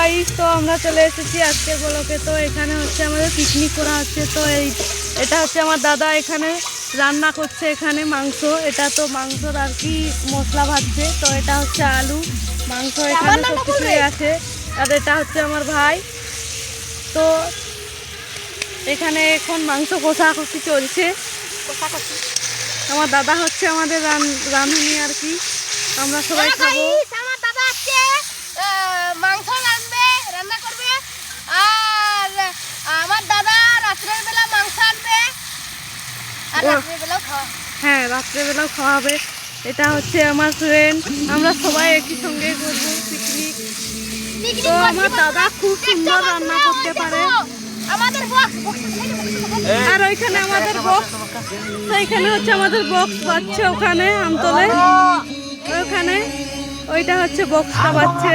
Guys তো আমরা চলে এসেছি আজকের বলকে। তো এখানে হচ্ছে আমাদের পিকনিক করা হচ্ছে। তো এই এটা হচ্ছে আমার দাদা এখানে রান্না করছে এখানে মাংস। এটা তো মাংসর আর কি মশলা ভাজছে। তো এটা হচ্ছে আলু। মাংস এখানে সব কিছুই আছে। আর এটা হচ্ছে আমার ভাই। তো এখানে এখন মাংস কষাকষি চলছে। আমার দাদা হচ্ছে আমাদের রান- রাঁধুনি আর কি। আমরা সবাই খাব guys, আমার দাদা আজকে আহ, মাংস রাঁধবে রান্না করবে আর আমার দাদা রাত্রের বেলা মাংস আনবে আর রাত্রের বেলাও খাওয়া হ্যাঁ রাত্রেবেলাও খাওয়া হবে। এটা হচ্ছে আমার ফ্রেন্ড আমরা সবাই একই সঙ্গে করব পিকনিক তো আমার দাদা খুব সুন্দর রান্না করতে পারে। আমাদের বক্স বক্স আর ওইখানে আমাদের বক্স। তো হচ্ছে আমাদের বক্স বাজছে ওখানে আমতলে। ওখানে ওইটা হচ্ছে বক্সটা বাজছে